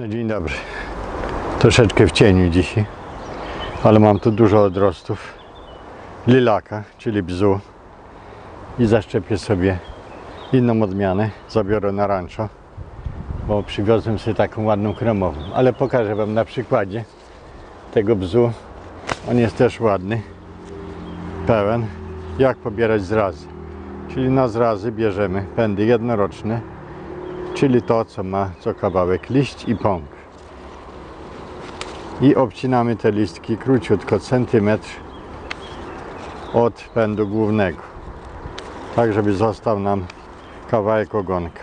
No dzień dobry. Troszeczkę w cieniu dzisiaj, ale mam tu dużo odrostów lilaka, czyli bzu i zaszczepię sobie inną odmianę, zabiorę na rancho, bo przywiozłem sobie taką ładną kremową, ale pokażę Wam na przykładzie tego bzu. On jest też ładny, pełen, jak pobierać zrazy. Czyli na zrazy bierzemy pędy jednoroczne, czyli to, co ma co kawałek liść i pąk. I obcinamy te listki króciutko, centymetr od pędu głównego. Tak, żeby został nam kawałek ogonka.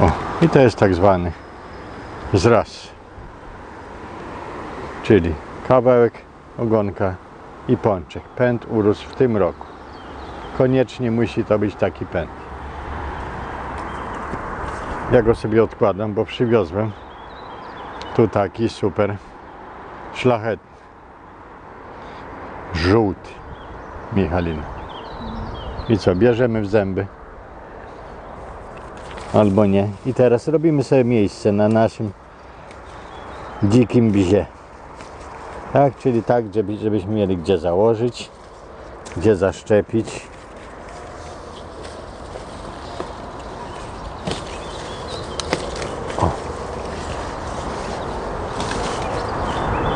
O, i to jest tak zwany zraz. Czyli kawałek ogonka i pączek. Pęd urósł w tym roku. Koniecznie musi to być taki pęd. Ja go sobie odkładam, bo przywiozłem tu taki super szlachetny. Żółty. Michalina. I co, bierzemy w zęby. Albo nie. I teraz robimy sobie miejsce na naszym dzikim bzie. Tak, czyli tak, żeby, żebyśmy mieli gdzie założyć, gdzie zaszczepić. O.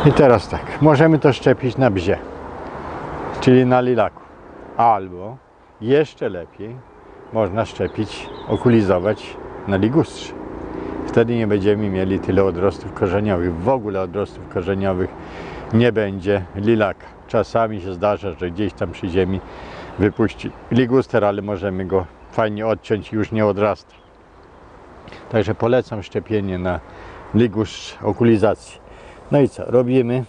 I teraz tak, możemy to szczepić na bzie, czyli na lilaku. Albo jeszcze lepiej można szczepić, okulizować na ligustrze. Wtedy nie będziemy mieli tyle odrostów korzeniowych. W ogóle odrostów korzeniowych nie będzie lilaka. Czasami się zdarza, że gdzieś tam przy ziemi wypuści liguster, ale możemy go fajnie odciąć i już nie odrasta. Także polecam szczepienie na ligustrz, okulizację. No i co, robimy?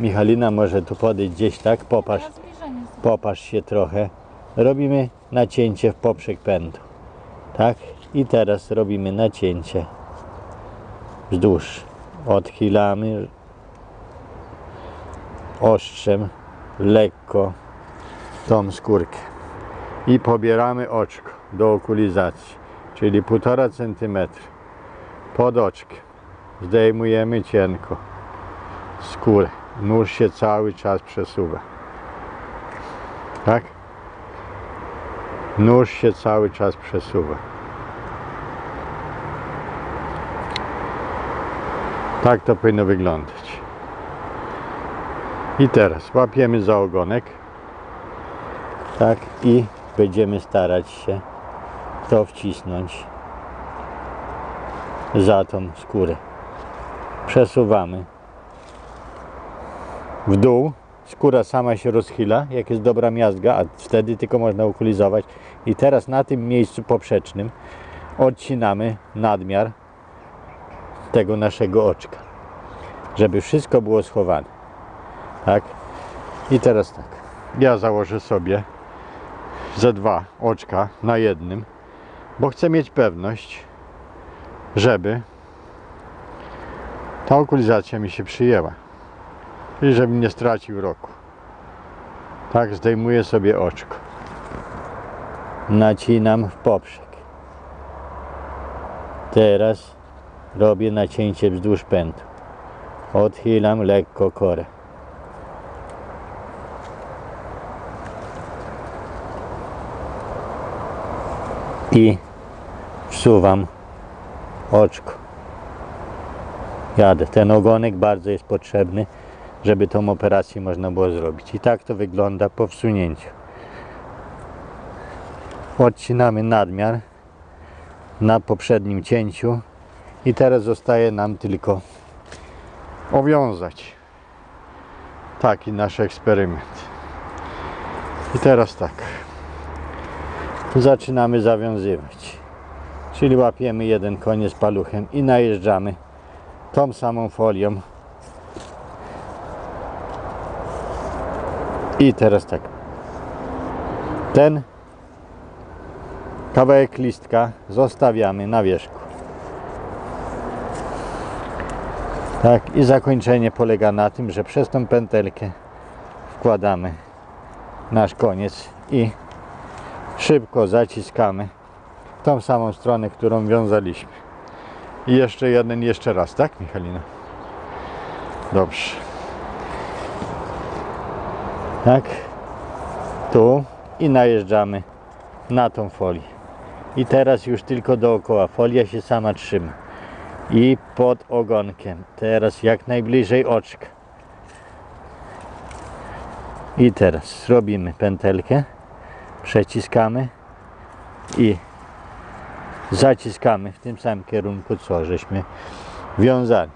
Michalina może tu podejść gdzieś tak, popatrz, popatrz się trochę. Robimy nacięcie w poprzek pędu. Tak? I teraz robimy nacięcie wzdłuż. Odchylamy ostrzem lekko tą skórkę i pobieramy oczko do okulizacji, czyli 1,5 cm pod oczkiem. Zdejmujemy cienko skórę. Nóż się cały czas przesuwa. Tak? Nóż się cały czas przesuwa. Tak to powinno wyglądać. I teraz łapiemy za ogonek. Tak i będziemy starać się to wcisnąć za tą skórę. Przesuwamy w dół. Skóra sama się rozchyla, jak jest dobra miazga, a wtedy tylko można okulizować. I teraz na tym miejscu poprzecznym odcinamy nadmiar tego naszego oczka, żeby wszystko było schowane. Tak? I teraz tak. Ja założę sobie ze dwa oczka na jednym, bo chcę mieć pewność, żeby ta okulizacja mi się przyjęła. I żebym nie stracił roku. Tak, zdejmuję sobie oczko. Nacinam w poprzek. Teraz robię nacięcie wzdłuż pędu. Odchylam lekko korę. I wsuwam oczko. Jadę. Ten ogonek bardzo jest potrzebny, żeby tą operację można było zrobić. I tak to wygląda po wsunięciu. Odcinamy nadmiar na poprzednim cięciu i teraz zostaje nam tylko owiązać taki nasz eksperyment. I teraz tak. Zaczynamy zawiązywać. Czyli łapiemy jeden koniec paluchem i najeżdżamy tą samą folią. I teraz tak. Ten kawałek listka zostawiamy na wierzchu. Tak, i zakończenie polega na tym, że przez tą pętelkę wkładamy nasz koniec i szybko zaciskamy w tą samą stronę, którą wiązaliśmy. I jeszcze jeden, jeszcze raz, tak Michalina? Dobrze. Tak. Tu i najeżdżamy na tą folię. I teraz już tylko dookoła. Folia się sama trzyma. I pod ogonkiem. Teraz jak najbliżej oczka. I teraz robimy pętelkę, przeciskamy i zaciskamy w tym samym kierunku, co żeśmy wiązali.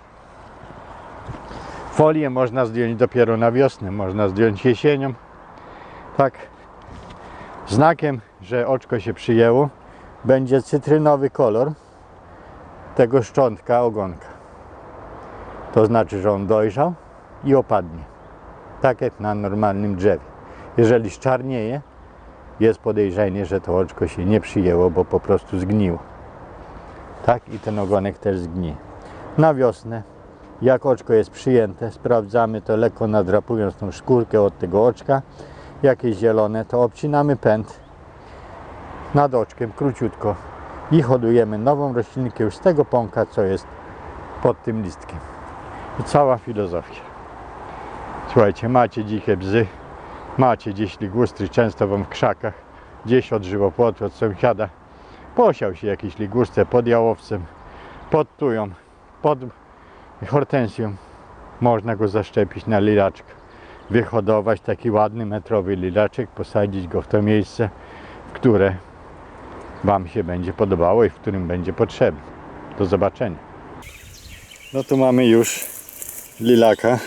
Folię można zdjąć dopiero na wiosnę, można zdjąć jesienią. Tak. Znakiem, że oczko się przyjęło, będzie cytrynowy kolor tego szczątka ogonka. To znaczy, że on dojrzał i opadnie. Tak jak na normalnym drzewie. Jeżeli szczarnieje, jest podejrzenie, że to oczko się nie przyjęło, bo po prostu zgniło. Tak i ten ogonek też zgnie. Na wiosnę, jak oczko jest przyjęte, sprawdzamy to lekko nadrapując tą skórkę od tego oczka. Jak jest zielone, to obcinamy pęd nad oczkiem króciutko i hodujemy nową roślinkę już z tego pąka, co jest pod tym listkiem. I cała filozofia. Słuchajcie, macie dzikie bzy, macie gdzieś ligustry, często wam w krzakach, gdzieś od żywopłotu, od sąsiada. Posiał się jakiś ligustę pod jałowcem, pod tują, pod hortensją. Można go zaszczepić na lilaczkę. Wyhodować taki ładny metrowy lilaczek, posadzić go w to miejsce, w które Wam się będzie podobało i w którym będzie potrzebny. Do zobaczenia. No tu mamy już lilaka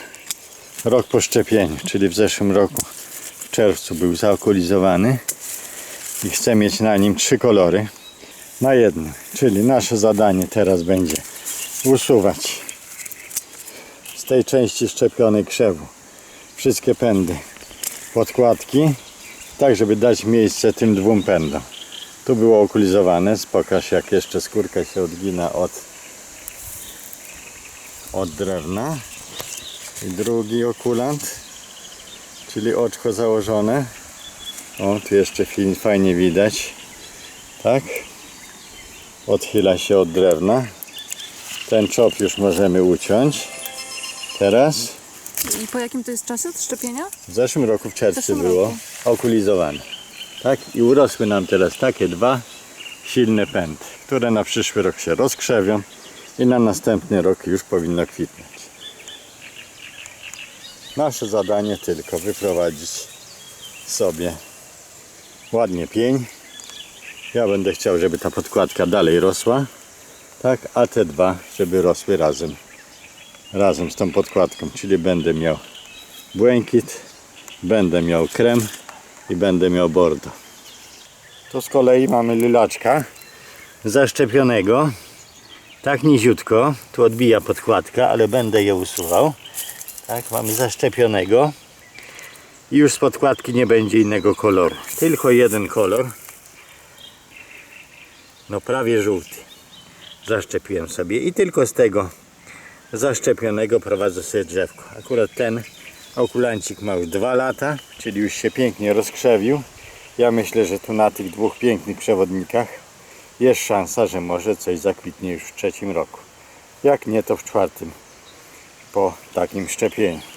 rok po szczepieniu, czyli w zeszłym roku czerwcu był zaokulizowany i chcę mieć na nim trzy kolory. Na jednym, czyli nasze zadanie teraz będzie usuwać z tej części szczepionej krzewu wszystkie pędy podkładki tak żeby dać miejsce tym dwóm pędom. Tu było okulizowane pokaż jak jeszcze skórka się odgina od od drewna. I drugi okulant czyli oczko założone. O tu jeszcze fajnie widać. Tak? Odchyla się od drewna. Ten czop już możemy uciąć. Teraz? I po jakim to jest czasie od szczepienia? w zeszłym roku w czerwcu było. roku. okulizowane. Tak? I urosły nam teraz takie dwa silne pędy które na przyszły rok się rozkrzewią i na następny rok już powinno kwitnąć nasze zadanie tylko wyprowadzić sobie ładnie pień ja będę chciał, żeby ta podkładka dalej rosła tak, a te dwa, żeby rosły razem razem z tą podkładką, czyli będę miał błękit, będę miał krem i będę miał bordo. Tu z kolei mamy lilaczka zaszczepionego, tak niziutko, tu odbija podkładka, ale będę je usuwał. Tak, mamy zaszczepionego i już z podkładki nie będzie innego koloru, tylko jeden kolor, no prawie żółty. Zaszczepiłem sobie i tylko z tego zaszczepionego prowadzę sobie drzewko. Akurat ten okulancik ma już 2 lata, czyli już się pięknie rozkrzewił. Ja myślę, że tu na tych dwóch pięknych przewodnikach jest szansa, że może coś zakwitnie już w trzecim roku. Jak nie, to w czwartym po takim szczepieniu.